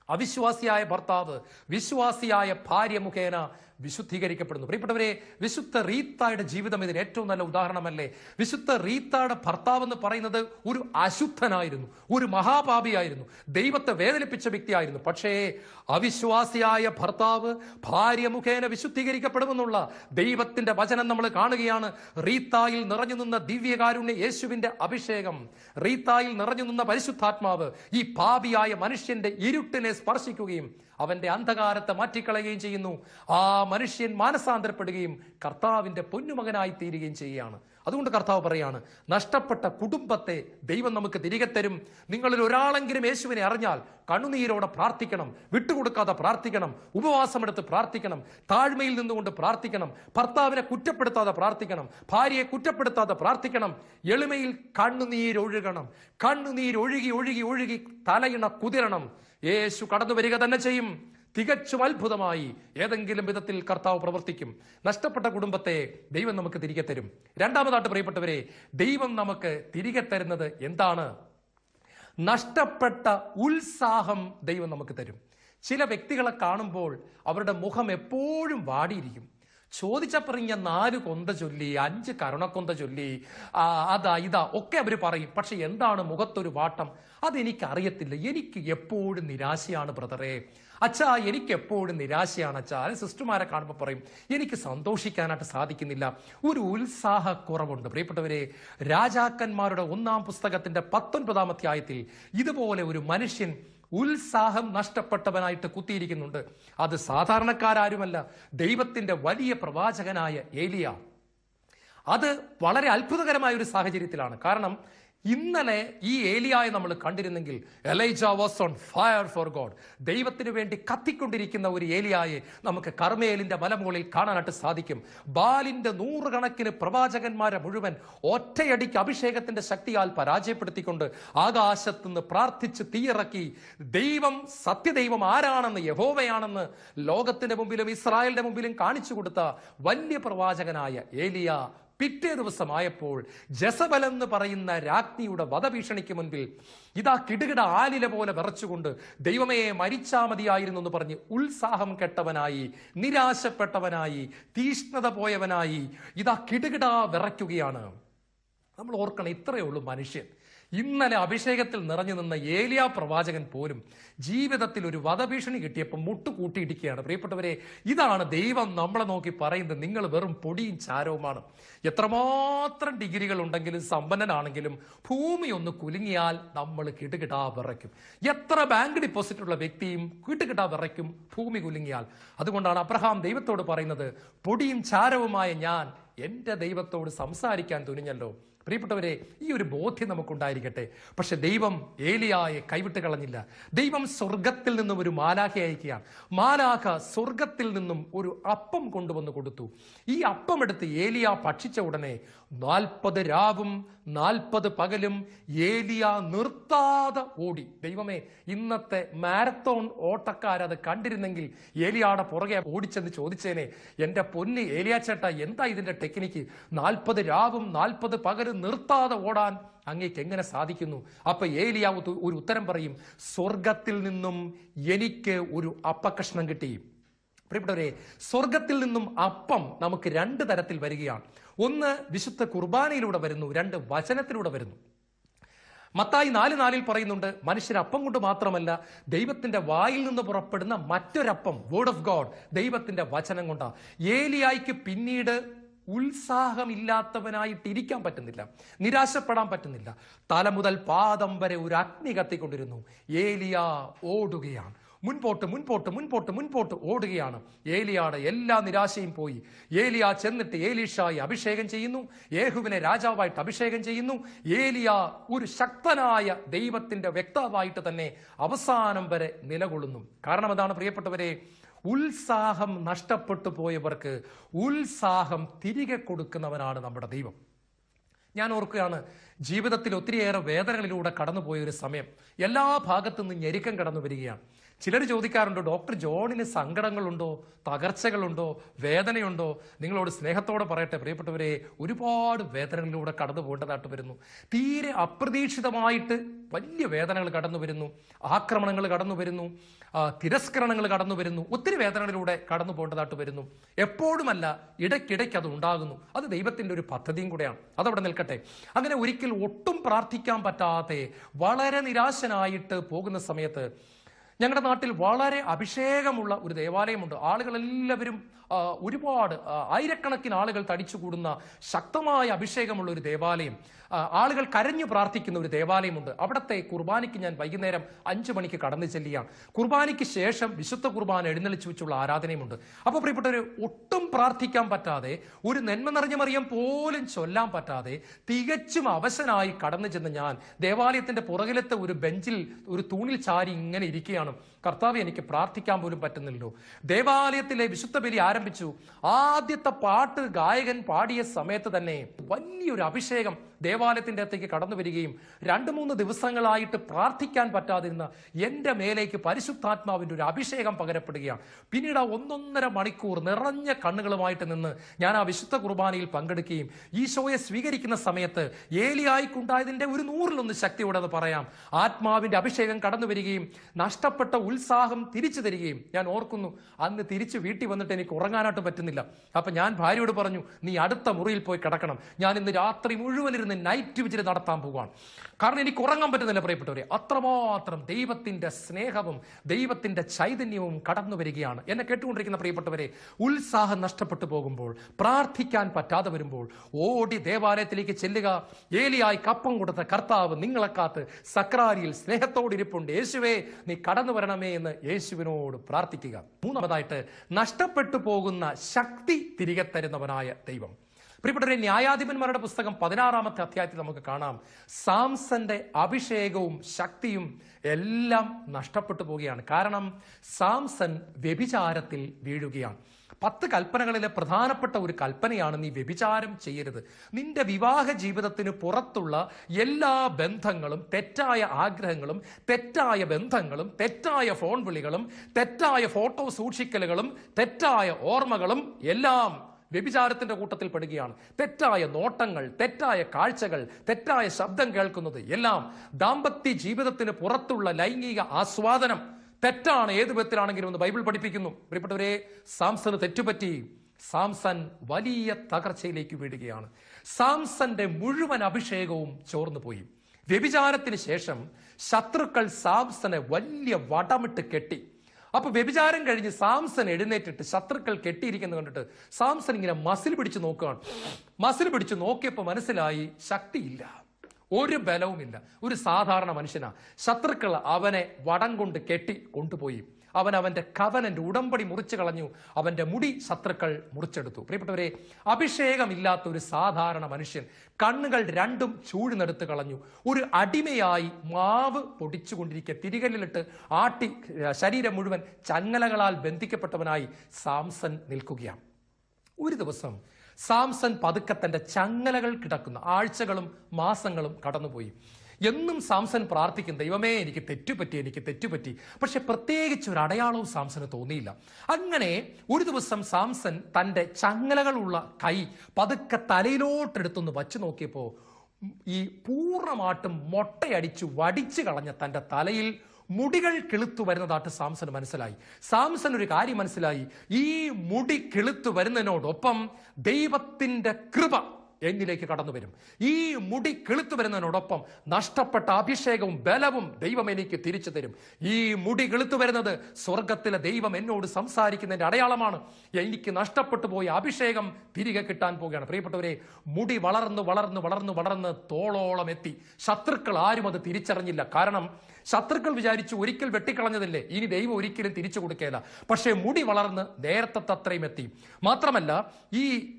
അവിശ്വാസിയായ ഭർത്താവ് വിശ്വാസിയായ ഭാര്യ മുഖേന വിശുദ്ധീകരിക്കപ്പെടുന്നു. പ്രിയപ്പെട്ടവരെ വിശുദ്ധ റീത്തായുടെ ജീവിതം ഇതിന് ഏറ്റവും നല്ല ഉദാഹരണമല്ലേ? വിശുദ്ധ റീത്തായുടെ ഭർത്താവ് എന്ന് പറയുന്നത് ഒരു അശുദ്ധനായിരുന്നു ഒരു മഹാപാപിയായിരുന്നു ദൈവത്തെ വേദനിപ്പിച്ച വ്യക്തിയായിരുന്നു. പക്ഷേ അവിശ്വാസിയായ ഭർത്താവ് ഭാര്യ മുഖേന വിശുദ്ധീകരിക്കപ്പെടുമെന്നുള്ള ദൈവത്തിന്റെ വചനം നമ്മൾ കാണുകയാണ്. റീത്തായിൽ നിറഞ്ഞു നിന്ന ദിവ്യകാരുണ്യ യേശുവിന്റെ അഭിഷേകം റീത്തായിൽ നിറഞ്ഞു നിന്ന പരിശുദ്ധാത്മാവ് ഈ പാപിയായ മനുഷ്യന്റെ ഇരുട്ടിനെ സ്പർശിക്കുകയും അവന്റെ അന്ധകാരത്തെ മാറ്റിക്കളയുകയും ചെയ്യുന്നു. ആ മനുഷ്യൻ മാനസാന്തരപ്പെടുകയും കർത്താവിന്റെ പൊന്നുമകനായി തീരുകയും ചെയ്യുകയാണ്. അതുകൊണ്ട് കർത്താവ് പറയാണ് നഷ്ടപ്പെട്ട കുടുംബത്തെ ദൈവം നമുക്ക് തിരികെ തരും. നിങ്ങളിൽ ഒരാളെങ്കിലും യേശുവിനെ അറിഞ്ഞാൽ കണ്ണുനീരോടെ പ്രാർത്ഥിക്കണം വിട്ടുകൊടുക്കാതെ പ്രാർത്ഥിക്കണം ഉപവാസമെടുത്ത് പ്രാർത്ഥിക്കണം താഴ്മയിൽ നിന്നുകൊണ്ട് പ്രാർത്ഥിക്കണം ഭർത്താവിനെ കുറ്റപ്പെടുത്താതെ പ്രാർത്ഥിക്കണം ഭാര്യയെ കുറ്റപ്പെടുത്താതെ പ്രാർത്ഥിക്കണം എളിമയിൽ കണ്ണുനീരൊഴുകണം കണ്ണുനീരൊഴുകി ഒഴുകി ഒഴുകി തലയിണ കുതിരണം. യേശു കടന്നു വരിക തന്നെ ചെയ്യും. തികച്ചും അത്ഭുതമായി ഏതെങ്കിലും വിധത്തിൽ കർത്താവ് പ്രവർത്തിക്കും. നഷ്ടപ്പെട്ട കുടുംബത്തെ ദൈവം നമുക്ക് തിരികെ തരും. രണ്ടാമതായിട്ട് പ്രിയപ്പെട്ടവരെ ദൈവം നമുക്ക് തിരികെ തരുന്നത് എന്താണ്? നഷ്ടപ്പെട്ട ഉത്സാഹം ദൈവം നമുക്ക് തരും. ചില വ്യക്തികളെ കാണുമ്പോൾ അവരുടെ മുഖം എപ്പോഴും വാടിയിരിക്കും. ചോദിച്ച പറഞ്ഞ നാല് കൊന്ത ചൊല്ലി അഞ്ച് കരുണക്കൊന്ത ചൊല്ലി അതാ ഇതാ ഒക്കെ അവർ പറയും. പക്ഷെ എന്താണ് മുഖത്തൊരു വാട്ടം? അതെനിക്ക് അറിയത്തില്ല എനിക്ക് എപ്പോഴും നിരാശയാണ് ബ്രദറെ. അച്ഛാ എനിക്ക് എപ്പോഴും നിരാശയാണ് അച്ഛാ. അത് സിസ്റ്റർമാരെ കാണുമ്പോൾ പറയും എനിക്ക് സന്തോഷിക്കാനായിട്ട് സാധിക്കുന്നില്ല. ഒരു ഉത്സാഹക്കുറവുണ്ട്. പ്രിയപ്പെട്ടവരെ രാജാക്കന്മാരുടെ ഒന്നാം പുസ്തകത്തിന്റെ പത്തൊൻപതാം അധ്യായത്തിൽ ഇതുപോലെ ഒരു മനുഷ്യൻ ഉത്സാഹം നഷ്ടപ്പെട്ടവനായിട്ട് കുത്തിയിരിക്കുന്നുണ്ട്. അത് സാധാരണക്കാരാരുമല്ല ദൈവത്തിന്റെ വലിയ പ്രവാചകനായ ഏലിയ. അത് വളരെ അത്ഭുതകരമായ ഒരു സാഹചര്യത്തിലാണ്. കാരണം ഇന്നലെ ഈ ഏലിയായെ നമ്മൾ കണ്ടിരുന്നെങ്കിൽ Elijah was on fire for God ദൈവത്തിന് വേണ്ടി കത്തിക്കൊണ്ടിരിക്കുന്ന ഒരു ഏലിയായെ നമുക്ക് കർമ്മേലിന്റെ മലമുകളിൽ കാണാനായിട്ട് സാധിക്കും. ബാലിന്റെ നൂറുകണക്കിന് പ്രവാചകന്മാരെ മുഴുവൻ ഒറ്റയടിക്ക് അഭിഷേകത്തിന്റെ ശക്തിയാൽ പരാജയപ്പെടുത്തിക്കൊണ്ട് ആകാശത്തുനിന്ന് പ്രാർത്ഥിച്ച് തീയിറക്കി ദൈവം സത്യദൈവം ആരാണെന്ന് യഹോവയാണെന്ന് ലോകത്തിന്റെ മുമ്പിലും ഇസ്രായേലിന്റെ മുമ്പിലും കാണിച്ചു കൊടുത്ത വലിയ പ്രവാചകനായ ഏലിയ പിറ്റേ ദിവസമായപ്പോൾ ജസബൽ എന്ന് പറയുന്ന രാജ്ഞിയുടെ വധഭീഷണിക്ക് മുൻപിൽ ഇതാ കിടുകിട ആലില പോലെ വിറച്ചുകൊണ്ട് ദൈവമേ മരിച്ചാ മതിയായിരുന്നു എന്ന് പറഞ്ഞ് ഉത്സാഹം കെട്ടവനായി നിരാശപ്പെട്ടവനായി തീഷ്ണത പോയവനായി ഇതാ കിടുകിടാ വിറയ്ക്കുകയാണ്. നമ്മൾ ഓർക്കണം ഇത്രയേ ഉള്ളൂ മനുഷ്യൻ. ഇന്നലെ അഭിഷേകത്തിൽ നിറഞ്ഞു നിന്ന ഏലിയ പ്രവാചകൻ പോലും ജീവിതത്തിൽ ഒരു വധഭീഷണി കിട്ടിയപ്പോൾ മുട്ടുകൂട്ടിയിടിക്കുകയാണ്. പ്രിയപ്പെട്ടവരെ ഇതാണ് ദൈവം നമ്മളെ നോക്കി പറയുന്നത്. നിങ്ങൾ വെറും പൊടിയും ചാരവുമാണ്. എത്രമാത്രം ഡിഗ്രികൾ ഉണ്ടെങ്കിലും സമ്പന്നനാണെങ്കിലും ഭൂമി ഒന്ന് കുലുങ്ങിയാൽ നമ്മൾ കിടുകിടാ വിറയ്ക്കും. എത്ര ബാങ്ക് ഡിപ്പോസിറ്റ് ഉള്ള വ്യക്തിയും കിട്ടുകിടാ വിറയ്ക്കും ഭൂമി കുലുങ്ങിയാൽ. അതുകൊണ്ടാണ് അബ്രഹാം ദൈവത്തോട് പറയുന്നത് പൊടിയും ചാരവുമായ ഞാൻ എന്റെ ദൈവത്തോട് സംസാരിക്കാൻ തുനിഞ്ഞല്ലോ. പ്രിയപ്പെട്ടവരെ ഈ ഒരു ബോധ്യം നമുക്കുണ്ടായിരിക്കട്ടെ. പക്ഷെ ദൈവം ഏലിയായെ കൈവിട്ട് കളഞ്ഞില്ല. ദൈവം സ്വർഗത്തിൽ നിന്നും ഒരു മാലാഖ അയക്കുകയാണ്. മാലാഖ സ്വർഗത്തിൽ നിന്നും ഒരു അപ്പം കൊണ്ടുവന്ന് കൊടുത്തു. ഈ അപ്പം എടുത്ത് ഏലിയ ഭക്ഷിച്ച ഉടനെ നാൽപ്പത് രാവും നാൽപ്പത് പകലും ഏലിയ നിർത്താതെ ഓടി. ദൈവമേ ഇന്നത്തെ മാരത്തോൺ ഓട്ടക്കാരത് കണ്ടിരുന്നെങ്കിൽ ഏലിയാടെ പുറകെ ഓടിച്ചെന്ന് ചോദിച്ചേനെ. എന്റെ പൊന്ന് ഏലിയാച്ചേട്ട ചേട്ടാ എന്താ ഇതിന്റെ ടെക്നിക്ക്? നാൽപ്പത് രാവും നാൽപ്പത് പകലും നിർത്താതെ ഓടാൻ അങ്ങേക്ക് എങ്ങനെ സാധിക്കുന്നു? അപ്പൊ ഏലിയ ഒരു ഉത്തരം പറയും സ്വർഗത്തിൽ നിന്നും എനിക്ക് ഒരു അപ്പകഷ്ണം കിട്ടി. പ്രിയപ്പെട്ടവരെ സ്വർഗത്തിൽ നിന്നും അപ്പം നമുക്ക് രണ്ട് തരത്തിൽ വരികയാണ്. ഒന്ന് വിശുദ്ധ കുർബാനയിലൂടെ വരുന്നു രണ്ട് വചനത്തിലൂടെ വരുന്നു. മത്തായി നാല് നാലിൽ പറയുന്നുണ്ട് മനുഷ്യർ അപ്പം കൊണ്ട് മാത്രമല്ല ദൈവത്തിന്റെ വായിൽ നിന്ന് പുറപ്പെടുന്ന മറ്റൊരപ്പം വേർഡ് ഓഫ് ഗോഡ് ദൈവത്തിന്റെ വചനം കൊണ്ടാണ് ഏലിയായിക്ക് പിന്നീട് ഉത്സാഹമില്ലാത്തവനായിട്ട് ഇരിക്കാൻ പറ്റുന്നില്ല. നിരാശപ്പെടാൻ പറ്റുന്നില്ല. തല മുതൽ പാദം വരെ ഒരു അഗ്നി കത്തിക്കൊണ്ടിരുന്നു. ഏലിയ ഓടുകയാണ്. മുൻപോട്ട് മുൻപോട്ട് മുൻപോട്ട് മുൻപോട്ട് ഓടുകയാണ്. ഏലിയാടെ എല്ലാ നിരാശയും പോയി. ഏലിയ ചെന്നിട്ട് ഏലീഷായി അഭിഷേകം ചെയ്യുന്നു. യേഹുവിനെ രാജാവായിട്ട് അഭിഷേകം ചെയ്യുന്നു. ഏലിയ ഒരു ശക്തനായ ദൈവത്തിന്റെ വ്യക്താവായിട്ട് തന്നെ അവസാനം വരെ നിലകൊള്ളുന്നു. കാരണം അതാണ് പ്രിയപ്പെട്ടവരെ? ഉത്സാഹം നഷ്ടപ്പെട്ടു പോയവർക്ക് ഉത്സാഹം തിരികെ കൊടുക്കുന്നവനാണ് നമ്മുടെ ദൈവം. ഞാൻ ഓർക്കുകയാണ് ജീവിതത്തിൽ ഒത്തിരിയേറെ വേദനകളിലൂടെ കടന്നുപോയ ഒരു സമയം. എല്ലാ ഭാഗത്തു നിന്നും ഞെരുക്കം കടന്നു വരികയാണ് ചിലർ ചോദിക്കാറുണ്ട് ഡോക്ടർ ജോണിന് സങ്കടങ്ങളുണ്ടോ? തകർച്ചകളുണ്ടോ? വേദനയുണ്ടോ? നിങ്ങളോട് സ്നേഹത്തോടെ പറയട്ടെ. പ്രിയപ്പെട്ടവരെ ഒരുപാട് വേദനകളിലൂടെ കടന്നു പോകേണ്ടതായിട്ട് വരുന്നു. തീരെ അപ്രതീക്ഷിതമായിട്ട് വലിയ വേദനകൾ കടന്നു വരുന്നു. ആക്രമണങ്ങൾ കടന്നു വരുന്നു. തിരസ്കരണങ്ങൾ കടന്നു വരുന്നു. ഒത്തിരി വേദനകളിലൂടെ കടന്നു പോകേണ്ടതായിട്ട് വരുന്നു. എപ്പോഴുമല്ല ഇടയ്ക്കിടയ്ക്ക് അത് ഉണ്ടാകുന്നു. അത് ദൈവത്തിന്റെ ഒരു പദ്ധതിയും കൂടെയാണ്. അതവിടെ നിൽക്കട്ടെ. അങ്ങനെ ഒരിക്കൽ ഒട്ടും പ്രാർത്ഥിക്കാൻ പറ്റാതെ വളരെ നിരാശനായിട്ട് പോകുന്ന സമയത്ത് ഞങ്ങളുടെ നാട്ടിൽ വളരെ അഭിഷേകമുള്ള ഒരു ദേവാലയമുണ്ട്. ആളുകളെല്ലാവരും ഒരുപാട് ആയിരക്കണക്കിന് ആളുകൾ തടിച്ചുകൂടുന്ന ശക്തമായ അഭിഷേകമുള്ള ഒരു ദേവാലയം. ആളുകൾ കരഞ്ഞു പ്രാർത്ഥിക്കുന്ന ഒരു ദേവാലയമുണ്ട്. അവിടത്തെ കുർബാനയ്ക്ക് ഞാൻ വൈകുന്നേരം അഞ്ചു മണിക്ക് കടന്നു ചെല്ലുകയാണ്. കുർബാനയ്ക്ക് ശേഷം വിശുദ്ധ കുർബാന എഴുന്നള്ളിച്ചു വെച്ചുള്ള ആരാധനയുമുണ്ട്. അപ്പോൾ പ്രിയപ്പെട്ടവർ ഒട്ടും പ്രാർത്ഥിക്കാൻ പറ്റാതെ ഒരു നന്മ നിറഞ്ഞ മറിയം പോലും ചൊല്ലാൻ പറ്റാതെ തികച്ചും അവശനായി കടന്നു ചെന്ന് ഞാൻ ദേവാലയത്തിന്റെ പുറകിലത്തെ ഒരു ബെഞ്ചിൽ ഒരു തൂണിൽ ചാരി ഇങ്ങനെ ഇരിക്കുകയാണ്. കർത്താവ് എനിക്ക് പ്രാർത്ഥിക്കാൻ പോലും പറ്റുന്നില്ലല്ലോ. ദേവാലയത്തിലെ വിശുദ്ധ ബലി ആരംഭിച്ചു. ആദ്യത്തെ പാട്ട് ഗായകൻ പാടിയ സമയത്ത് തന്നെ വലിയൊരു അഭിഷേകം ദേവാലയത്തിന്റെ അകത്തേക്ക് കടന്നു വരികയും രണ്ട് മൂന്ന് ദിവസങ്ങളായിട്ട് പ്രാർത്ഥിക്കാൻ പറ്റാതിരുന്ന എന്റെ മേലേക്ക് പരിശുദ്ധാത്മാവിന്റെ ഒരു അഭിഷേകം പകരപ്പെടുകയാണ്. പിന്നീട് ആ ഒന്നൊന്നര മണിക്കൂർ നിറഞ്ഞ കണ്ണുകളുമായിട്ട് നിന്ന് ഞാൻ ആ വിശുദ്ധ കുർബാനയിൽ പങ്കെടുക്കുകയും ഈശോയെ സ്വീകരിക്കുന്ന സമയത്ത് ഏലിയായിക്കുണ്ടായതിന്റെ ഒരു നൂറിലൊന്ന് ശക്തിയോടെ അത് പറയാം. ആത്മാവിന്റെ അഭിഷേകം കടന്നു വരികയും നഷ്ടപ്പെട്ട ഉത്സാഹം തിരിച്ചു തരികയും ഞാൻ ഓർക്കുന്നു അന്ന് തിരിച്ച് വീട്ടിൽ വന്നിട്ട് എനിക്ക് ഉറങ്ങാനായിട്ട് പറ്റുന്നില്ല. അപ്പൊ ഞാൻ ഭാര്യയോട് പറഞ്ഞു നീ അടുത്ത മുറിയിൽ പോയി കിടക്കണം. ഞാൻ ഇന്ന് രാത്രി മുഴുവൻ ഇരുന്ന് നൈറ്റ് വിജിറ്റ് നടത്താൻ പോവാണ്. കാരണം എനിക്ക് ഉറങ്ങാൻ പറ്റുന്നില്ല പ്രിയപ്പെട്ടവരെ. അത്രമാത്രം ദൈവത്തിന്റെ സ്നേഹവും ദൈവത്തിന്റെ ചൈതന്യവും കടന്നു വരികയാണ്. എന്നെ കേട്ടുകൊണ്ടിരിക്കുന്ന പ്രിയപ്പെട്ടവരെ ഉത്സാഹം നഷ്ടപ്പെട്ടു പോകുമ്പോൾ പ്രാർത്ഥിക്കാൻ പറ്റാതെ വരുമ്പോൾ ഓടി ദേവാലയത്തിലേക്ക് ചെല്ലുക ഏലിയായി കപ്പം കൊടുത്ത കർത്താവ് നിങ്ങളെ കാത്ത് സക്രാരിയിൽ സ്നേഹത്തോടിരിപ്പുണ്ട്. യേശുവേ നീ കടന്നു വരണമേ എന്ന് യേശുവിനോട് പ്രാർത്ഥിക്കുക. മൂന്നാമതായിട്ട് നഷ്ടപ്പെട്ടു പോകുന്ന ശക്തി തിരികെ തരുന്നവനായ ദൈവം. പ്രിയപ്പെട്ടവരെ ന്യായാധിപന്മാരുടെ പുസ്തകം പതിനാറാമത്തെ അധ്യായത്തിൽ നമുക്ക് കാണാം. സാംസന്റെ അഭിഷേകവും ശക്തിയും എല്ലാം നഷ്ടപ്പെട്ടു പോവുകയാണ്. കാരണം സാംസൺ വ്യഭിചാരത്തിൽ വീഴുകയാണ്. പത്ത് കൽപ്പനകളിലെ പ്രധാനപ്പെട്ട ഒരു കൽപ്പനയാണ് നീ വ്യഭിചാരം ചെയ്യരുത്. നിന്റെ വിവാഹ ജീവിതത്തിന് പുറത്തുള്ള എല്ലാ ബന്ധങ്ങളും തെറ്റായ ആഗ്രഹങ്ങളും തെറ്റായ ബന്ധങ്ങളും തെറ്റായ ഫോൺ വിളികളും തെറ്റായ ഫോട്ടോ സൂക്ഷിക്കലുകളും തെറ്റായ ഓർമ്മകളും എല്ലാം വ്യഭിചാരത്തിന്റെ കൂട്ടത്തിൽ പെടുകയാണ്. തെറ്റായ നോട്ടങ്ങൾ തെറ്റായ കാഴ്ചകൾ തെറ്റായ ശബ്ദം കേൾക്കുന്നത് എല്ലാം ദാമ്പത്യ ജീവിതത്തിന് പുറത്തുള്ള ലൈംഗിക ആസ്വാദനം തെറ്റാണ്. ഏത് വിധത്തിലാണെങ്കിലും എന്ന് ബൈബിൾ പഠിപ്പിക്കുന്നു. പ്രിയപ്പെട്ടവരെ സാംസന് തെറ്റുപറ്റി. സാംസൺ വലിയ തകർച്ചയിലേക്ക് വീഴുകയാണ്. സാംസന്റെ മുഴുവൻ അഭിഷേകവും ചോർന്നു പോയി വ്യഭിചാരത്തിന് ശേഷം ശത്രുക്കൾ സാംസനെ വലിയ വടമിട്ട് കെട്ടി. അപ്പൊ വ്യഭിചാരം കഴിഞ്ഞ് സാംസൺ എഴുന്നേറ്റിട്ട് ശത്രുക്കൾ കെട്ടിയിരിക്കുന്നത് കണ്ടിട്ട് സാംസൺ ഇങ്ങനെ മസിൽ പിടിച്ച് നോക്കുകയാണ്. മസിൽ പിടിച്ച് നോക്കിയപ്പോൾ മനസ്സിലായി ശക്തിയില്ല. ഒരു ബലവുമില്ല. ഒരു സാധാരണ മനുഷ്യനാ. ശത്രുക്കൾ അവനെ വടം കൊണ്ട് കെട്ടി കൊണ്ടുപോയി. അവൻ അവന്റെ കവനന്റെ ഉടമ്പടി മുറിച്ചു കളഞ്ഞു. അവന്റെ മുടി ശത്രുക്കൾ മുറിച്ചെടുത്തു. പ്രിയപ്പെട്ടവരെ അഭിഷേകമില്ലാത്ത ഒരു സാധാരണ മനുഷ്യൻ കണ്ണുകൾ രണ്ടും ചൂഴ്ന്നെടുത്ത് കളഞ്ഞു. ഒരു അടിമയായി മാവ് പൊടിച്ചുകൊണ്ടിരിക്കുക തിരികല്ലിലിട്ട് ആട്ടി ശരീരം മുഴുവൻ ചങ്ങലകളാൽ ബന്ധിക്കപ്പെട്ടവനായി സാംസൺ നിൽക്കുകയാണ്. ഒരു ദിവസം സാംസൺ പതുക്കെ തന്റെ ചങ്ങലകൾ കിടക്കുന്ന. ആഴ്ചകളും മാസങ്ങളും കടന്നുപോയി. എന്നും സാംസൺ പ്രാർത്ഥിക്കും ദൈവമേ എനിക്ക് തെറ്റുപറ്റി എനിക്ക് തെറ്റുപറ്റി. പക്ഷെ പ്രത്യേകിച്ച് ഒരു അടയാളവും സാംസന് തോന്നിയില്ല. അങ്ങനെ ഒരു ദിവസം സാംസൺ തന്റെ ചങ്ങലകളുള്ള കൈ പതുക്കെ തലയിലോട്ടെടുത്തൊന്ന് വച്ചു നോക്കിയപ്പോൾ ഈ പൂർണമായിട്ടും മൊട്ടയടിച്ച് വടിച്ചു കളഞ്ഞ തന്റെ തലയിൽ മുടികൾ കിളുത്തു വരുന്നതായിട്ട് സാംസൺ മനസ്സിലായി. സാംസൺ ഒരു കാര്യം മനസ്സിലായി. ഈ മുടി കിളുത്തു വരുന്നതിനോടൊപ്പം ദൈവത്തിന്റെ കൃപ എന്നിലേക്ക് കടന്നു വരും ഈ മുടി കിളുത്തു വരുന്നതിനോടൊപ്പം നഷ്ടപ്പെട്ട അഭിഷേകവും ബലവും ദൈവം എനിക്ക് തിരിച്ചു തരും. ഈ മുടി കിളുത്തു വരുന്നത് സ്വർഗത്തിലെ ദൈവം എന്നോട് സംസാരിക്കുന്നതിന്റെ അടയാളമാണ്. എനിക്ക് നഷ്ടപ്പെട്ടു പോയ അഭിഷേകം തിരികെ കിട്ടാൻ പോവുകയാണ്. പ്രിയപ്പെട്ടവരെ മുടി വളർന്നു വളർന്നു വളർന്നു വളർന്ന് തോളോളം എത്തി. ശത്രുക്കൾ ആരും അത് തിരിച്ചറിഞ്ഞില്ല. കാരണം ശത്രുക്കൾ വിചാരിച്ചു ഒരിക്കൽ വെട്ടിക്കളഞ്ഞതല്ലേ? ഇനി ദൈവം ഒരിക്കലും തിരിച്ചു കൊടുക്കേല. പക്ഷേ മുടി വളർന്ന് നേരത്തെ അത്രയും എത്തി. മാത്രമല്ല ഈ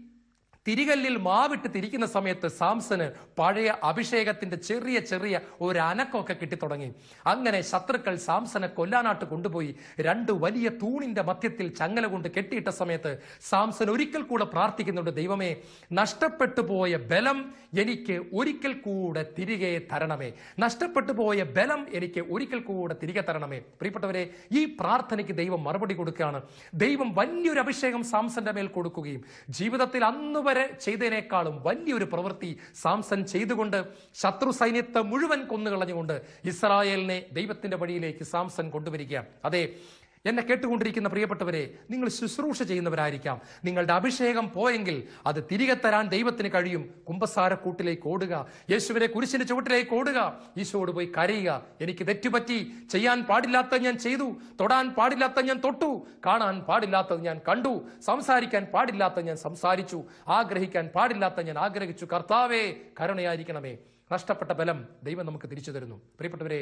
തിരികല്ലിൽ മാവിട്ട് തിരിക്കുന്ന സമയത്ത് സാംസന് പഴയ അഭിഷേകത്തിന്റെ ചെറിയ ചെറിയ ഒരു അനക്കമൊക്കെ കിട്ടിത്തുടങ്ങി അങ്ങനെ ശത്രുക്കൾ സാംസനെ കൊല്ലാനാട്ട് കൊണ്ടുപോയി. രണ്ട് വലിയ തൂണിന്റെ മധ്യത്തിൽ ചങ്ങല കൊണ്ട് കെട്ടിയിട്ട സമയത്ത് സാംസൻ ഒരിക്കൽ കൂടെ പ്രാർത്ഥിക്കുന്നുണ്ട് ദൈവമേ നഷ്ടപ്പെട്ടു പോയ ബലം എനിക്ക് ഒരിക്കൽ കൂടെ തിരികെ തരണമേ. നഷ്ടപ്പെട്ടു പോയ ബലം എനിക്ക് ഒരിക്കൽ കൂടെ തിരികെ തരണമേ. പ്രിയപ്പെട്ടവരെ ഈ പ്രാർത്ഥനയ്ക്ക് ദൈവം മറുപടി കൊടുക്കുകയാണ്. ദൈവം വലിയൊരു അഭിഷേകം സാംസന്റെ മേൽ കൊടുക്കുകയും ജീവിതത്തിൽ അന്ന് വരെ ചെയ്തതിനേക്കാളും വലിയൊരു പ്രവൃത്തി സാംസൺ ചെയ്തുകൊണ്ട് ശത്രു സൈന്യത്തെ മുഴുവൻ കൊന്നുകളഞ്ഞുകൊണ്ട് ഇസ്രായേലിനെ ദൈവത്തിന്റെ വഴിയിലേക്ക് സാംസൺ കൊണ്ടുവരികയാണ്. അതെ എന്നെ കേട്ടുകൊണ്ടിരിക്കുന്ന പ്രിയപ്പെട്ടവരെ നിങ്ങൾ ശുശ്രൂഷ ചെയ്യുന്നവരായിരിക്കാം. നിങ്ങളുടെ അഭിഷേകം പോയെങ്കിൽ അത് തിരികെ തരാൻ ദൈവത്തിന് കഴിയും. കുമ്പസാരക്കൂട്ടിലേക്ക് ഓടുക യേശുവിനെ കുരിശിന്റെ ചുവട്ടിലേക്ക് ഓടുക ഈശോട് പോയി കരയുക. എനിക്ക് തെറ്റുപറ്റി ചെയ്യാൻ പാടില്ലാത്ത ഞാൻ ചെയ്തു തൊടാൻ പാടില്ലാത്ത ഞാൻ തൊട്ടു കാണാൻ പാടില്ലാത്തത് ഞാൻ കണ്ടു സംസാരിക്കാൻ പാടില്ലാത്ത ഞാൻ സംസാരിച്ചു ആഗ്രഹിക്കാൻ പാടില്ലാത്ത ഞാൻ ആഗ്രഹിച്ചു. കർത്താവേ കരുണയായിരിക്കണമേ. നഷ്ടപ്പെട്ട ബലം ദൈവം നമുക്ക് തിരിച്ചു തരുന്നു. പ്രിയപ്പെട്ടവരെ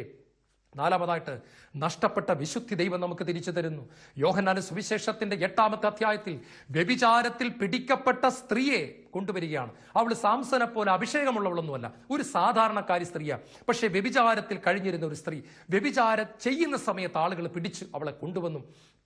നാലാമതായിട്ട് നഷ്ടപ്പെട്ട വിശുദ്ധി ദൈവം നമുക്ക് തിരിച്ചു തരുന്നു. യോഹന്നാന സുവിശേഷത്തിന്റെ എട്ടാമത്തെ അധ്യായത്തിൽ വ്യഭിചാരത്തിൽ പിടിക്കപ്പെട്ട സ്ത്രീയെ കൊണ്ടുവരികയാണ്. അവൾ സാംസനെ പോലെ അഭിഷേകമുള്ളവളൊന്നുമല്ല ഒരു സാധാരണക്കാരി സ്ത്രീയാണ് പക്ഷേ വ്യഭിചാരത്തിൽ കഴിഞ്ഞിരുന്ന ഒരു സ്ത്രീ വ്യഭിചാരം ചെയ്യുന്ന സമയത്ത് ആളുകൾ പിടിച്ച് അവളെ കൊണ്ടുവന്നു.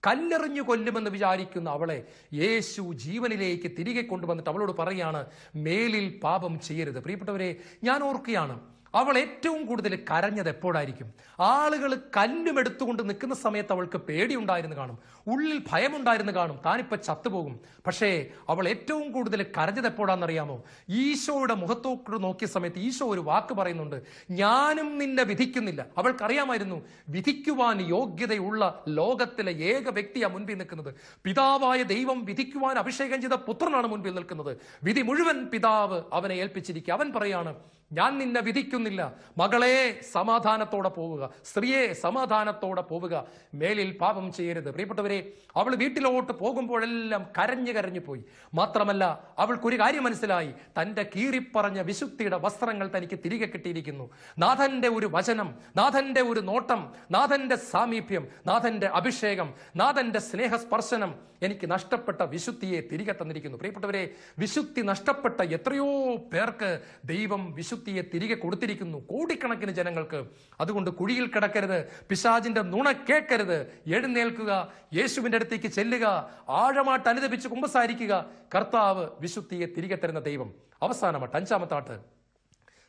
കല്ലെറിഞ്ഞു കൊല്ലുമെന്ന് വിചാരിക്കുന്ന അവളെ യേശു ജീവനിലേക്ക് തിരികെ കൊണ്ടുവന്നിട്ട് അവളോട് പറയുകയാണ് മേലിൽ പാപം ചെയ്യരുത്. പ്രിയപ്പെട്ടവരെ ഞാൻ ഓർക്കുകയാണ് അവൾ ഏറ്റവും കൂടുതൽ കരഞ്ഞത് എപ്പോഴായിരിക്കും? ആളുകൾ കല്ലും എടുത്തുകൊണ്ട് നിൽക്കുന്ന സമയത്ത് അവൾക്ക് പേടിയുണ്ടായിരുന്നു കാണും. ഉള്ളിൽ ഭയമുണ്ടായിരുന്നു കാണും. താനിപ്പോ ചത്തുപോകും. പക്ഷേ അവൾ ഏറ്റവും കൂടുതൽ കരഞ്ഞത് എപ്പോഴാണെന്നറിയാമോ? ഈശോയുടെ മുഖത്തോട്ട് നോക്കിയ സമയത്ത് ഈശോ ഒരു വാക്ക് പറയുന്നുണ്ട്. ഞാനും നിന്നെ വിധിക്കുന്നില്ല. അവൾക്കറിയാമായിരുന്നു വിധിക്കുവാൻ യോഗ്യതയുള്ള ലോകത്തിലെ ഏക വ്യക്തിയാ മുൻപിൽ നിൽക്കുന്നത്. പിതാവായ ദൈവം വിധിക്കുവാൻ അഭിഷേകം ചെയ്ത പുത്രനാണ് മുൻപിൽ നിൽക്കുന്നത്. വിധി മുഴുവൻ പിതാവ് അവനെ ഏൽപ്പിച്ചിരിക്കുക. അവൻ പറയാണ് ഞാൻ നിന്നെ വിധിക്കുന്നില്ല. മകളെ സമാധാനത്തോടെ പോവുക. സ്ത്രീയെ സമാധാനത്തോടെ പോവുക. മേലിൽ പാപം ചെയ്യരുത്. പ്രിയപ്പെട്ടവരെ അവൾ വീട്ടിലോട്ട് പോകുമ്പോഴെല്ലാം കരഞ്ഞു കരഞ്ഞു പോയി. മാത്രമല്ല അവൾക്കൊരു കാര്യം മനസ്സിലായി. തന്റെ കീറിപ്പറഞ്ഞ വിശുദ്ധിയുടെ വസ്ത്രങ്ങൾ തനിക്ക് തിരികെ കിട്ടിയിരിക്കുന്നു. നാഥന്റെ ഒരു വചനം നാഥന്റെ ഒരു നോട്ടം നാഥന്റെ സാമീപ്യം നാഥന്റെ അഭിഷേകം നാഥന്റെ സ്നേഹസ്പർശനം എനിക്ക് നഷ്ടപ്പെട്ട വിശുദ്ധിയെ തിരികെ തന്നിരിക്കുന്നു. പ്രിയപ്പെട്ടവരെ വിശുദ്ധി നഷ്ടപ്പെട്ട എത്രയോ പേർക്ക് ദൈവം വിശുദ്ധിയെ തിരികെ കൊടുത്തിരിക്കുന്നു. കോടിക്കണക്കിന് ജനങ്ങൾക്ക്. അതുകൊണ്ട് കുഴിയിൽ കിടക്കരുത് പിശാജിന്റെ നുണ കേൾക്കരുത്. എഴുന്നേൽക്കുക യേശുവിന്റെ അടുത്തേക്ക് ചെല്ലുക ആഴമായിട്ട് അനുദപിച്ച് കുമ്പസാരിക്കുക. കർത്താവ് വിശുദ്ധിയെ തിരികെ തരുന്ന ദൈവം. അവസാനമായിട്ട് അഞ്ചാമത്താട്ട്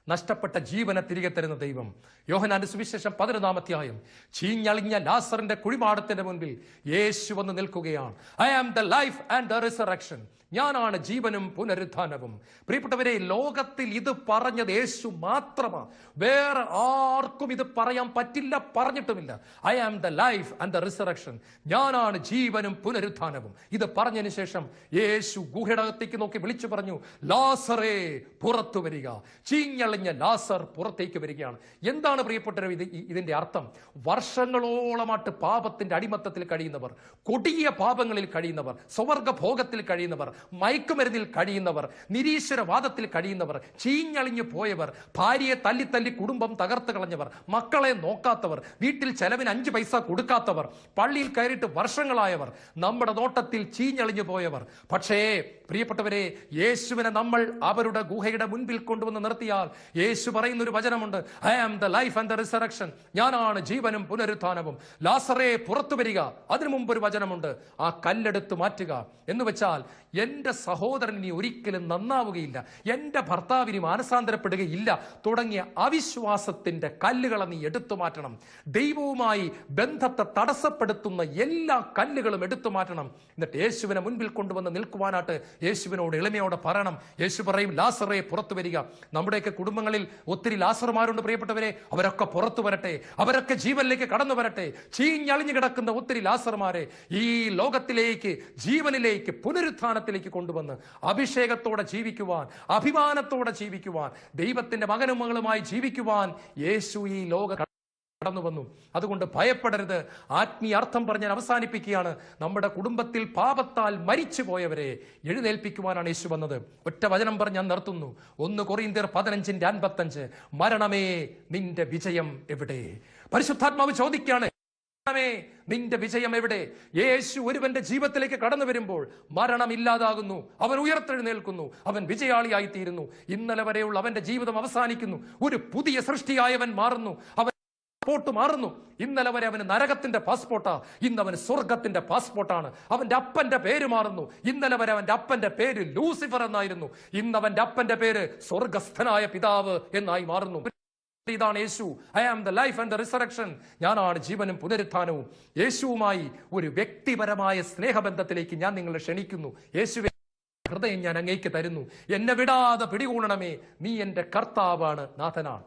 നഷ്ടപ്പെട്ട ജീവനെ തിരികെ തരുന്ന ദൈവം. യോഹനാന്റെ സുവിശേഷം പതിനൊന്നാമധ്യായം. ചീഞ്ഞളിഞ്ഞ ലാസറിന്റെ കുഴിമാടത്തിന്റെ മുൻപിൽ യേശു വന്ന് നിൽക്കുകയാണ്. I am the life and the resurrection ഞാനാണ് ജീവനും പുനരുദ്ധാനവും പ്രിയപ്പെട്ടവരെ ലോകത്തിൽ ഇത് പറഞ്ഞത് യേശു മാത്രമാ. വേറെ ആർക്കും ഇത് പറയാൻ പറ്റില്ല പറഞ്ഞിട്ടുമില്ല. I am the life and the resurrection ഞാനാണ് ജീവനും പുനരുദ്ധാനവും ഇത് പറഞ്ഞതിന് ശേഷം യേശു ഗുഹടകത്തേക്ക് നോക്കി വിളിച്ചു പറഞ്ഞു ലാസറേ പുറത്തു വരിക. ചീഞ്ഞളിഞ്ഞ ലാസർ പുറത്തേക്ക് വരികയാണ്. എന്താണ് പ്രിയപ്പെട്ടവർ ഇത് ഇതിന്റെ അർത്ഥം? വർഷങ്ങളോളമായിട്ട് പാപത്തിന്റെ അടിമത്തത്തിൽ കഴിയുന്നവർ കൊടിയ പാപങ്ങളിൽ കഴിയുന്നവർ സ്വവർഗ ഭോഗത്തിൽ കഴിയുന്നവർ മയക്കുമരുന്നിൽ കഴിയുന്നവർ നിരീശ്വരവാദത്തിൽ കഴിയുന്നവർ ചീഞ്ഞളിഞ്ഞു പോയവർ ഭാര്യയെ തല്ലി തല്ലി കുടുംബം തകർത്ത് കളഞ്ഞവർ മക്കളെ നോക്കാത്തവർ വീട്ടിൽ ചെലവിന് അഞ്ച് പൈസ കൊടുക്കാത്തവർ പള്ളിയിൽ കയറിയിട്ട് വർഷങ്ങളായവർ നമ്മുടെ നോട്ടത്തിൽ ചീഞ്ഞളിഞ്ഞു പോയവർ. പക്ഷേ പ്രിയപ്പെട്ടവരെ യേശുവിനെ നമ്മൾ അവരുടെ ഗുഹയുടെ മുൻപിൽ കൊണ്ടുവന്ന് നിർത്തിയാൽ യേശു പറയുന്ന ഒരു വചനമുണ്ട് I am the life and the resurrection ഞാനാണ് ജീവനും പുനരുത്ഥാനവും. ലാസറെ പുറത്തു വരിക. അതിനു മുമ്പ് ഒരു വചനമുണ്ട് ആ കല്ലെടുത്ത് മാറ്റുക. എന്ന് വെച്ചാൽ എന്റെ സഹോദരൻ ഇനി ഒരിക്കലും നന്നാവുകയില്ല എന്റെ ഭർത്താവിന് മാനസാന്തരപ്പെടുകയില്ല. തുടങ്ങിയ അവിശ്വാസത്തിന്റെ കല്ലുകളെ നീ എടുത്തു മാറ്റണം. ദൈവവുമായി ബന്ധത്തെ തടസ്സപ്പെടുത്തുന്ന എല്ലാ കല്ലുകളും എടുത്തു മാറ്റണം. എന്നിട്ട് യേശുവിനെ മുൻപിൽ കൊണ്ടുവന്ന് നിൽക്കുവാനായിട്ട് യേശുവിനോട് എളിമയോടെ പറയണം. യേശു പറയും ലാസറേ പുറത്തു വരിക. നമ്മുടെയൊക്കെ കുടുംബങ്ങളിൽ ഒത്തിരി ലാസർമാരുണ്ട് പ്രിയപ്പെട്ടവരെ. അവരൊക്കെ പുറത്തു വരട്ടെ. അവരൊക്കെ ജീവനിലേക്ക് കടന്നു വരട്ടെ. ചീഞ്ഞളിഞ്ഞു കിടക്കുന്ന ഒത്തിരി ലാസർമാരെ ഈ ലോകത്തിലേക്ക് ജീവനിലേക്ക് പുനരുത്ഥാനത്തിലേക്ക് കൊണ്ടുവന്ന് അഭിഷേകത്തോടെ ജീവിക്കുവാൻ അഭിമാനത്തോടെ ജീവിക്കുവാൻ ദൈവത്തിന്റെ മകനും മകളുമായി ജീവിക്കുവാൻ യേശു ഈ ലോക കടന്നു വന്നു. അതുകൊണ്ട് ഭയപ്പെടരുത്. ആത്മീയ അർത്ഥം പറഞ്ഞ് അവസാനിപ്പിക്കുകയാണ്. നമ്മുടെ കുടുംബത്തിൽ പാപത്താൽ മരിച്ചു പോയവരെ എഴുന്നേൽപ്പിക്കുവാനാണ് യേശു വന്നത്. ഒറ്റ വചനം പറഞ്ഞ് ഞാൻ നിർത്തുന്നു. ഒന്ന് കൊറിയന്തിയർ പതിനഞ്ചിന്റെ അൻപത്തഞ്ച്. മരണമേ നിന്റെ വിജയം എവിടെ? പരിശുദ്ധാത്മാവ് ചോദിക്കുകയാണ്. മരണമേ നിന്റെ വിജയം എവിടെ? യേശു ഒരുവന്റെ ജീവിതത്തിലേക്ക് കടന്നു വരുമ്പോൾ മരണം ഇല്ലാതാകുന്നു. അവൻ ഉയർത്തെഴുന്നേൽക്കുന്നു. അവൻ വിജയാളിയായി തീരുന്നു ഇന്നലെ വരെയുള്ള അവന്റെ ജീവിതം അവസാനിക്കുന്നു. ഒരു പുതിയ സൃഷ്ടിയായവൻ മാറുന്നു. അവൻ പാസ്പോർട്ട് മാറുന്നു. ഇന്നലെ വരെ അവന് നരകത്തിന്റെ പാസ്പോർട്ടാ ഇന്ന് അവന് സ്വർഗത്തിന്റെ പാസ്പോർട്ടാണ് അവന്റെ അപ്പന്റെ പേര് മാറുന്നു. ഇന്നലെ വരെ അവന്റെ അപ്പന്റെ പേര് ലൂസിഫർ എന്നായിരുന്നു. ഇന്ന് അവന്റെ അപ്പന്റെ പേര് സ്വർഗസ്ഥനായ പിതാവ് എന്നായി മാറുന്നു. ഇതാണ് യേശു. I am the life and the resurrection ഞാനാണ് ജീവനും പുനരുത്ഥാനവും. യേശുവുമായി ഒരു വ്യക്തിപരമായ സ്നേഹബന്ധത്തിലേക്ക് ഞാൻ നിങ്ങളെ ക്ഷണിക്കുന്നു. യേശു ഹൃദയം ഞാൻ അങ്ങേക്ക് തരുന്നു. എന്നെ വിടാതെ പിടികൂടണമേ. നീ എന്റെ കർത്താവാണ് നാഥനാണ്.